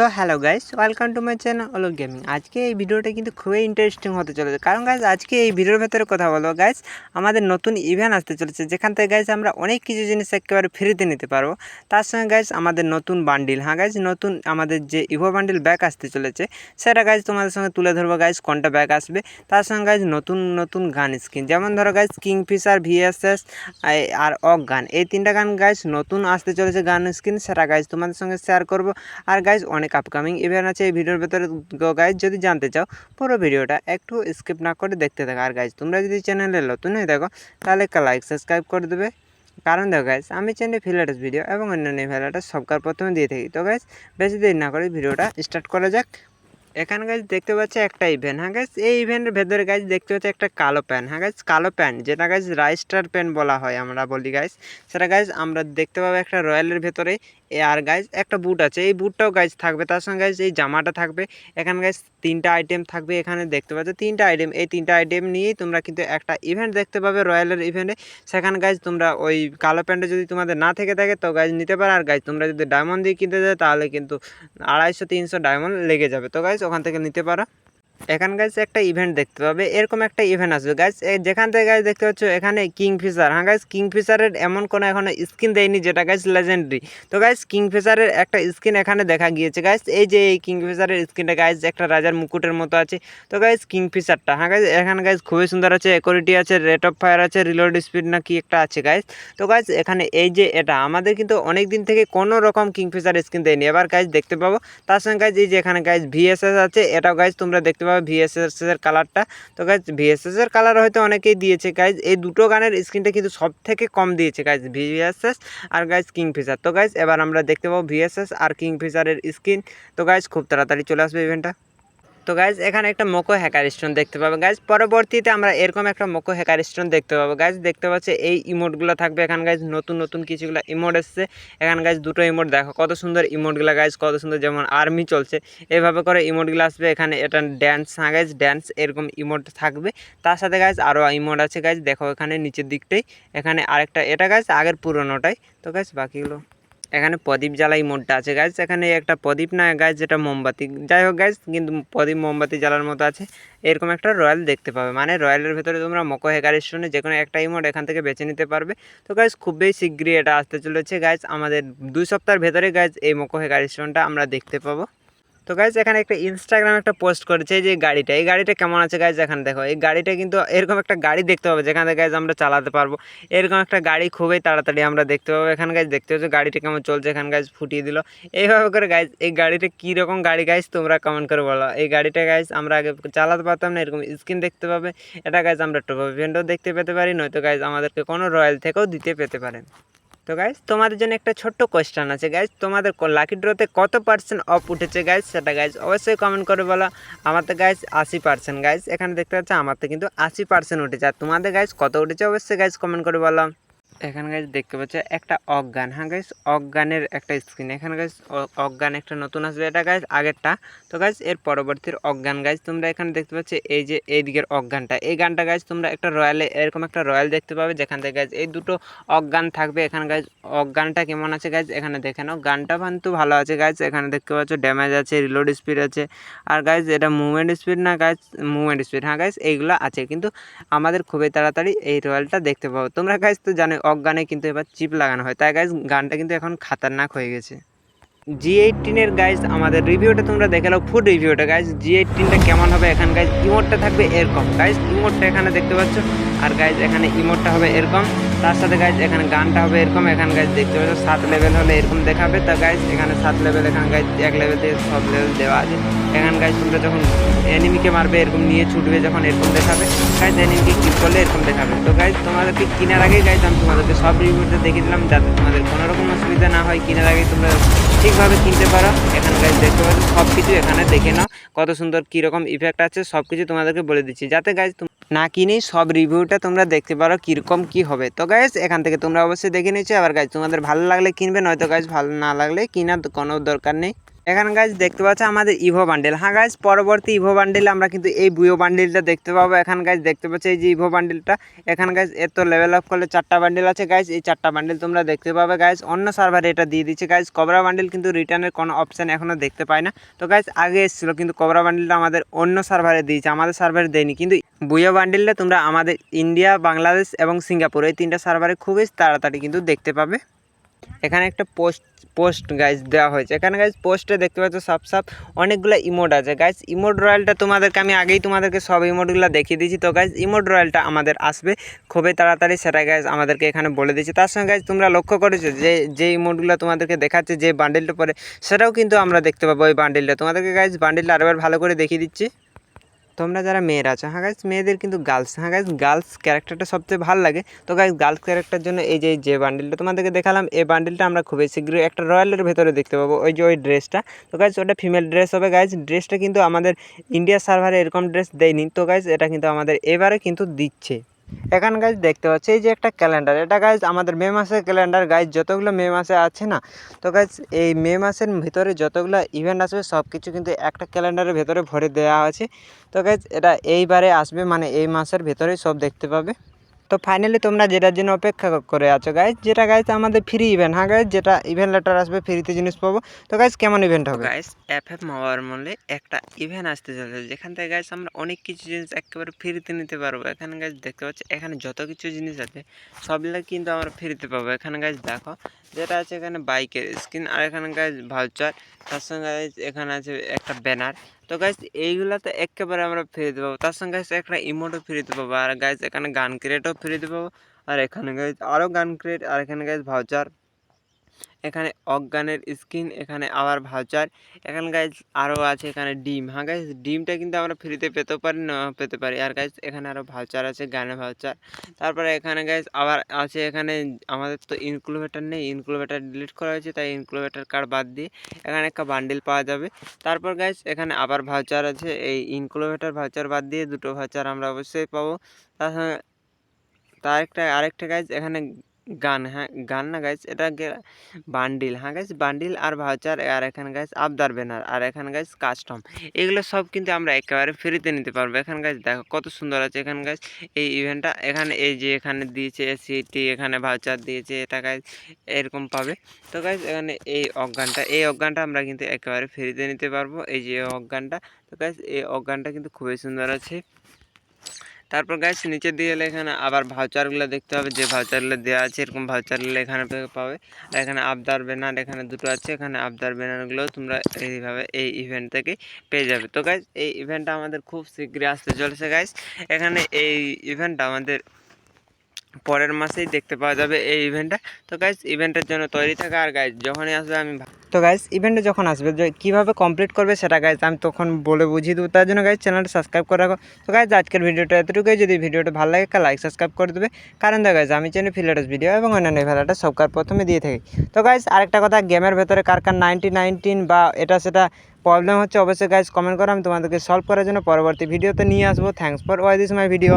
তো hello guys welcome to my channel ওলো gaming আজকে এই ভিডিওটা কিন্তু খুবই ইন্টারেস্টিং হতে চলেছে। কারণ গাইজ আজকে এই ভিডিওর ভেতরে কথা বলব। গাইজ আমাদের নতুন ইভেন্ট আসতে চলেছে, যেখান থেকে গাইজ আমরা অনেক কিছু জিনিস একেবারে ফ্রিতে নিতে পারব। তার সঙ্গে গাইজ আমাদের নতুন বান্ডিল হ্যাঁ গাইজ নতুন আমাদের যে ইভো বান্ডিল ব্যাগ আসতে চলেছে, সেটা গাইজ তোমাদের সঙ্গে তুলে ধরবো। গাইজ কোনটা ব্যাগ আসবে? তার সঙ্গে গাইজ নতুন নতুন গান স্কিন যেমন ধরো গাইজ কিংফিশার ভিএসএস আর অক গান। এই তিনটা গান গাইজ নতুন আসতে চলেছে গান স্কিন সেটা গাইজ তোমাদের সঙ্গে শেয়ার করব। আর গাইজ অনেক আপকামিং ইভেন্ট আছে, এই ভিডিওর ভেতরে গাইজ যদি জানতে চাও, পুরো ভিডিওটা একটু স্কিপ না করে দেখতে থাকো। আর গাইজ তোমরা যদি চ্যানেলে নতুন হয়ে থাকো, তাহলে একটা লাইক সাবস্ক্রাইব করে দেবে। কারণ দেখো গাইজ আমি চ্যানেলে ফিলাটাস ভিডিও এবং অন্যান্য ফিলাটাস সবকার প্রথমে দিয়ে থাকি। তো গাইজ বেশি দেরি না করে ভিডিওটা স্টার্ট করা যাক। এখানে গাছ দেখতে পাচ্ছি একটা ইভেন্ট হ্যাঁ গাছ এই ইভেন্টের ভেতরে গাছ দেখতে পাচ্ছি একটা কালো প্যান্ট হ্যাঁ গাছ কালো প্যান্ট যেটা গাছ রাইস্টার প্যান্ট বলা হয় আমরা বলি গাছ সেটা গাছ আমরা দেখতে পাবো একটা রয়্যালের ভেতরে। আর গাইজ একটা বুট আছে। এই বুটটাও গাইজ থাকবে। তার সঙ্গে গাইজ এই জামাটা থাকবে। এখানে গাইজ তিনটা আইটেম থাকবে। এখানে দেখতে পাচ্ছ, তিনটা আইটেম এই তিনটা আইটেম নিয়েই তোমরা কিন্তু একটা ইভেন্ট দেখতে পাবে রয়্যালের ইভেন্টে সেখানে গাইজ তোমরা ওই কালো প্যান্টে যদি তোমাদের না থেকে থাকে, তো গাইজ নিতে পারো। আর গাইজ তোমরা যদি ডায়মন্ড দিয়ে কিনতে যাও, তাহলে কিন্তু আড়াইশো, তিনশো ডায়মন্ড লেগে যাবে। তো গাইজ ওখান থেকে নিতে পারো। এখান গাছ একটা ইভেন্ট দেখতে পাবে, এরকম একটা ইভেন্ট আসবে। গাছ যেখান থেকে গাছ দেখতে পাচ্ছ, এখানে কিং কিংফিশার হ্যাঁ গাছ কিংফিশারের এমন কোনো এখনও স্কিন দেয়নি যেটা গাছ লেজেন্ডারি তো গাছ কিংফিশারের একটা স্কিন এখানে দেখা গিয়েছে। গাছ এই যে এই কিং কিংফিশারের স্কিনটা গাছ একটা রাজার মুকুটের মতো আছে। তো গাছ কিংফিশারটা হ্যাঁ গাছ এখানে গাছ খুবই সুন্দর আছে। একুরিটি আছে রেট অফ ফায়ার আছে রিলোড স্পিড না কি একটা আছে গাছ তো গাছ এখানে এই যে এটা, আমাদের কিন্তু অনেক দিন থেকে কোনো রকম কিং কিংফিশার স্কিন দেয়নি। এবার গাছ দেখতে পাবো। তার সঙ্গে গাছ এই যে এখানে গাছ ভিএসএস আছে, এটাও গাছ তোমরা দেখতে পাবে। ভিএসএস এর কালারটা তো গাইজ ভিএসএসের কালার হয়তো অনেকেই দিয়েছে। গাইজ এই দুটো গানের স্ক্রিনটা কিন্তু সব থেকে কম দিয়েছে। গাইজ ভিএসএস আর গাইজ কিং কিংফিশার তো গাইজ এবার আমরা দেখতে পাবো ভিএসএস আর কিং কিংফিশারের স্ক্রিন তো গাইজ খুব তাড়াতাড়ি চলে আসবে ইভেন্টটা তো গাইজ এখানে একটা মোকো হ্যাকার স্টোন দেখতে পাবো। গাইজ পরবর্তীতে আমরা এরকম একটা মোকো হ্যাকার স্টোন দেখতে পাবো। গাইজ দেখতে পাচ্ছি এই ইমোটগুলো থাকবে এখানে। গাইজ নতুন নতুন কিছুগুলো ইমোট এসছে। এখানে গাইজ দুটো ইমোট দেখো। কত সুন্দর ইমোটগুলো গাইজ কত সুন্দর যেমন আর্মি চলছে। এভাবে করে ইমোটগুলো আসবে এখানে। এটা ড্যান্স হ্যাঁ গাইজ ড্যান্স এরকম ইমোট থাকবে। তার সাথে গাইজ আরও ইমোট আছে গাইজ দেখো এখানে নিচের দিকটাই। এখানে আরেকটা, এটা গাইজ আগের পুরোনোটাই। তো গাইজ বাকিগুলো এখানে প্রদীপ জ্বালাই মোডটা আছে গাছ এখানে একটা প্রদীপ না গাছ যেটা মোমবাতি। যাই হোক গাছ কিন্তু প্রদীপ মোমবাতি জ্বালার মতো আছে। এরকম একটা রয়্যাল দেখতে পাবে। মানে রয়্যালের ভেতরে তোমরা মকো হেকার স্টোনে যে কোনো একটা ইমোট এখান থেকে বেছে নিতে পারবে। তো গাছ খুবই শীঘ্রই এটা আসতে চলেছে গাছ আমাদের দুই সপ্তাহের ভেতরে গাছ এই মকো হেকার স্টোনটা আমরা দেখতে পাবো। তো গাইজ এখানে একটা ইনস্টাগ্রাম একটা পোস্ট করেছে যে গাড়িটা। এই গাড়িটা কেমন আছে গাইজ এখানে দেখো। এই গাড়িটা কিন্তু এরকম একটা গাড়ি দেখতে পাবো যেখান গাইজ আমরা চালাতে পারব। এরকম একটা গাড়ি খুবই তাড়াতাড়ি আমরা দেখতে পাবো। এখানে গাইজ দেখতে পাচ্ছ গাড়িটা কেমন চলছে, এখানে গাইজ ফুটিয়ে দিল। এইভাবে করে গাইজ এই গাড়িটা কীরকম গাড়ি গাইজ তোমরা কমেন্ট করে বলো। এই গাড়িটা গাইজ আমরা আগে চালাতে পারতাম না, এরকম স্ক্রিন দেখতে পাবে। এটা গাইজ আমরা টপ দেখতে পেতে পারি, নয়তো গাইজ আমাদেরকে কোনো রয়্যাল থেকেও দিতে পেতে পারেন তো গাইজ তোমাদের জন্য একটা ছোট্ট কোয়েশ্চান আছে গাইজ তোমাদের লাকি ড্রোতে কত পার্সেন্ট অফ উঠেছে গাইজ সেটা গাইজ অবশ্যই কমেন্ট করে বলো। আমার তো গাইজ আশি পার্সেন্ট গাইজ এখানে দেখতে পাচ্ছি আমার তো কিন্তু আশি পার্সেন্ট উঠেছে। আর তোমাদের গাইজ কত উঠেছে অবশ্যই গাইজ কমেন্ট করে বলো। এখানে গাইজ দেখতে পাচ্ছ, একটা অজ্ঞান। হ্যাঁ গাইজ অজ্ঞানের একটা স্ক্রিন এখানে গাইজ অজ্ঞান একটা নতুন আসবে। এটা গাইজ আগেরটা। তো গাইজ এর পরবর্তীর অজ্ঞান গাইজ তোমরা এখানে দেখতে পাচ্ছ, এই যে এই দিকের অজ্ঞানটা। এই গানটা গাইজ তোমরা একটা রয়্যালে এরকম একটা রয়্যাল দেখতে পাবে, যেখান থেকে গাইজ এই দুটো অজ্ঞান থাকবে। এখানে গাইজ অজ্ঞানটা কেমন আছে গাইজ এখানে দেখে নাও। গানটা কিন্তু ভালো আছে গাইজ এখানে দেখতে পাচ্ছ ড্যামেজ আছে রিলোড স্পিড আছে। আর গাইজ এটা মুভমেন্ট স্পিড না গাইজ মুভমেন্ট স্পিড হ্যাঁ গাইজ এইগুলো আছে। কিন্তু আমাদের খুবই তাড়াতাড়ি এই রয়্যালটা দেখতে পাবো। তোমরা গাইজ তো জানো অজ্ঞানে কিন্তু এবার চিপ লাগানো হয়। তাই গাইজ গানটা কিন্তু এখন খাতারনাক হয়ে গেছে। জি এইটিনের গাইজ আমাদের রিভিউটা তোমরা দেখে নাও ফুড রিভিউটা গাইজ জি এইটিনটা কেমন হবে এখানে গাইজ ইমোটটা থাকবে এরকম। গাইজ ইমোটটা এখানে দেখতে পাচ্ছ? আর গাইজ এখানে ইমোটটা হবে এরকম। তার সাথে গাইজ এখানে গানটা হবে এরকম। এখানে গাইজ দেখতে পাচ্ছ, সাত লেভেল হলে এরকম দেখাবে। তা গাইজ এখানে সাত লেভেল এখানে গাইজ এক লেভেল থেকে সব লেভেল দেওয়া আছে। এখানে গাইজ তোমরা যখন এনিমিকে মারবে, এরকম নিয়ে ছুটবে যখন, এরকম দেখাবে। গাইজ এনিমিকে কিল করলে এরকম দেখাবে। তো গাইজ তোমাদেরকে কেনার আগে গাইজ আমি তোমাদেরকে সব রিভিউতে দেখে দিলাম, যাতে তোমাদের কোনো রকম অসুবিধা না হয়। কেনার আগে তোমরা ঠিকভাবে কিনতে পারো। এখানে গাইজ দেখতে পাচ্ছ সব কিছু এখানে দেখে নাও, কত সুন্দর কীরকম ইফেক্ট আছে সব কিছু তোমাদেরকে বলে দিচ্ছি। যাতে গাইজ না কিনেই সব রিভিউটা তোমরা দেখতে পারো কীরকম কি হবে। তো গাইজ এখান থেকে তোমরা অবশ্যই দেখে নিচ্ছো। আবার গাইজ তোমাদের ভালো লাগলে কিনবে, নয়তো গাইজ ভালো না লাগলে কিনার কোনো দরকার নেই। এখানে গাছ দেখতে পাচ্ছ আমাদের ইভো বান্ডেল হ্যাঁ গাছ পরবর্তী ইভো বান্ডেল আমরা কিন্তু এই বুয়ো বান্ডেলটা দেখতে পাবো। এখানে গাছ দেখতে পাচ্ছ এই যে ইভো বান্ডেলটা এখানে গাছ এত লেভেল আপ করলে চারটা বান্ডেল আছে গাইজ এই চারটা বান্ডেল তোমরা দেখতে পাবে গাইজ অন্য সার্ভারে এটা দিয়ে দিচ্ছে গাইজ কবরা বান্ডেল কিন্তু রিটার্নের কোনো অপশান এখনও দেখতে পাই না। তো গাইজ আগে এসেছিল কিন্তু কবরা বান্ডেলটা আমাদের অন্য সার্ভারে দিয়েছে। আমাদের সার্ভারে দেয়নি। কিন্তু বুয়ো বান্ডেলটা তোমরা আমাদের ইন্ডিয়া বাংলাদেশ এবং সিঙ্গাপুর এই তিনটা সার্ভারে খুবই তাড়াতাড়ি কিন্তু দেখতে পাবে। এখানে একটা পোস্ট পোস্ট গাইজ দেওয়া হয়েছে। এখানে গাইজ পোস্টে দেখতে পাচ্ছ সব সব অনেকগুলো ইমোড আছে। গাইজ ইমোড রয়্যালটা তোমাদেরকে আমি আগেই তোমাদেরকে সব ইমোডগুলো দেখিয়ে দিয়েছি। তো গাইজ ইমোড রয়্যালটা আমাদের আসবে। খুবই তাড়াতাড়ি সেটা গাইজ আমাদেরকে এখানে বলে দিয়েছে। তার সঙ্গে গাইজ তোমরা লক্ষ্য করেছ যে যে ইমোডগুলো তোমাদেরকে দেখাচ্ছে, যে বান্ডেলটা পরে, সেটাও কিন্তু আমরা দেখতে পাবো ওই বান্ডেলটা তোমাদেরকে গাইজ বান্ডেলটা আরেকবার ভালো করে দেখিয়ে দিচ্ছি। তোমরা যারা মেয়েরা আছো হ্যাঁ গাইজ মেয়েদের কিন্তু গার্লস হ্যাঁ গাইজ গার্লস ক্যারেক্টারটা সবচেয়ে ভালো লাগে। তো গাইজ গার্লস ক্যারেক্টার জন্য এই যে যে বান্ডেলটা তোমাদেরকে দেখালাম, এই বান্ডিলটা আমরা খুবই শীঘ্রই একটা রয়্যালের ভেতরে দেখতে পাবো, ওই যে ওই ড্রেসটা তো গাইজ ওটা ফিমেল ড্রেস হবে গাইজ ড্রেসটা কিন্তু আমাদের ইন্ডিয়া সার্ভারে এরকম ড্রেস দেয়নি। তো গাইজ এটা কিন্তু আমাদের এবারে কিন্তু দিচ্ছে। এখানে গাইজ দেখতে পাচ্ছি, এই যে একটা ক্যালেন্ডার এটা গাইজ আমাদের মে মাসের ক্যালেন্ডার গাইজ যতগুলো মে মাসে আছে না, তো গাইজ এই মে মাসের ভিতরে যতগুলো ইভেন্ট আসবে সব কিছু কিন্তু একটা ক্যালেন্ডারের ভেতরে ভরে দেওয়া আছে। তো গাইজ এটা এইবারে আসবে মানে এই মাসের ভেতরেই সব দেখতে পাবে। তো ফাইনালি তোমরা যেটার জন্য অপেক্ষা করে আছো গাইজ যেটা গাইজ আমাদের ফ্রি ইভেন্ট হ্যাঁ গাইজ যেটা ইভেন্ট লেটার আসবে ফ্রিতে জিনিস পাবো। তো গাইজ কেমন ইভেন্ট হবে? গাইজ এফ এফ মাওয়ার মলে একটা ইভেন্ট আসতে চলেছে যেখান থেকে গাইজ আমরা অনেক কিছু জিনিস একেবারে ফ্রিতে নিতে পারব। এখানে গাইজ দেখতে পাচ্ছি এখানে যত কিছু জিনিস আছে সবগুলো কিন্তু আমরা ফ্রিতে পাবো। এখানে গাইজ দেখো যেটা আছে এখানে বাইকের স্ক্রিন আর এখানে গাইজ ভাউচার তার সঙ্গে এখানে আছে একটা ব্যানার তো গাইজ এইগুলো তো একেবারে আমরা ফ্রিতে পাবো তার সঙ্গে গাইজ একটা ইমোটও ফ্রিতে পাবো আর গাইজ এখানে গান ক্রিয়েটও ফ্রিতে পাবো আর এখানে গাইজ আরও গান ক্রিয়েট আর এখানে গাইজ ভাউচার এখানে অজ্ঞানের স্কিন এখানে আবার ভাউচার এখানে গাইজ আরও আছে এখানে ডিম। হ্যাঁ গাইজ ডিমটা কিন্তু আমরা ফ্রিতে পেতেও পারি, না পেতে পারি। আর গাইজ এখানে আরও ভাউচার আছে, গানের ভাউচার তারপরে এখানে গাইজ আবার আছে এখানে, আমাদের তো ইনক্লুভেটার নেই। ইনক্লুভেটার ডিলিট করা হয়েছে, তাই ইনক্লুভেটার কার্ড বাদ দিয়ে এখানে একটা বান্ডিল পাওয়া যাবে। তারপর গাইজ এখানে আবার ভাউচার আছে। এই ইনক্লুভেটার ভাউচার বাদ দিয়ে দুটো ভাউচার আমরা অবশ্যই পাবো। তার সঙ্গে, তার একটা, আরেকটা গাইজ এখানে গান হ্যাঁ গান না গাইজ এটা বান্ডিল হ্যাঁ গাইজ বান্ডিল আর ভাউচার আর এখানে গাইজ আবদার ব্যানার আর এখান গাইজ কাস্টম এগুলো সব কিন্তু আমরা একেবারে ফ্রিতে নিতে পারব। এখান গাইজ দেখো কত সুন্দর আছে। এখান গাইজ এই ইভেন্টটা এখানে এই যে এখানে দিয়েছে সিটি এখানে ভাউচার দিয়েছে, এটা গাইজ এরকম পাবে। তো গাইজ এখানে এই অজ্ঞানটা এই অজ্ঞানটা আমরা কিন্তু একেবারে ফ্রিতে নিতে পারব। এই যে অজ্ঞানটা, তো গাইজ এই অজ্ঞানটা কিন্তু খুবই সুন্দর আছে। তারপর গাছ নিচে দিয়ে এলে এখানে আবার ভাউচারগুলো দেখতে হবে। যে ভাউচারগুলো দেওয়া আছে, এরকম ভাউচারগুলো এখানে পাবে। আর এখানে আবদার ব্যানার এখানে দুটো আছে। এখানে আবদার ব্যানারগুলো তোমরা এইভাবে এই ইভেন্ট থেকে পেয়ে যাবে। তো গাছ এই ইভেন্টটা আমাদের খুব শীঘ্রই আসতে চলেছে গাছ এখানে এই ইভেন্টটা আমাদের পরের মাসেই দেখতে পাওয়া যাবে এই ইভেন্টটা তো গাইজ ইভেন্টের জন্য তৈরি থাকা আর গাইজ যখনই আসবে আমি তো গাইজ ইভেন্টে যখন আসবে, যে কীভাবে কমপ্লিট করবে সেটা গাইজ আমি তখন বলে বুঝিয়ে দেবো। তার জন্য গাইজ চ্যানেলটা সাবস্ক্রাইব করে রাখো। তো গাইজ আজকের ভিডিওটা এতটুকুই। যদি ভিডিওটা ভালো লাগে লাইক সাবস্ক্রাইব করে দেবে। কারণ দেখো গাইজ আমি চ্যানেল ফিলেটাস ভিডিও এবং অন্যান্য ভেলাটা সবকার প্রথমে দিয়ে থাকি। তো গাইজ আরেকটা কথা গেমের ভেতরে কার কার নাইনটি নাইনটিন বা এটা সেটা প্রবলেম হচ্ছে, অবশ্যই গাইজ কমেন্ট করো। আমি তোমাদেরকে সলভ করার জন্য পরবর্তী ভিডিওতে নিয়ে আসব। Thanks for why this my video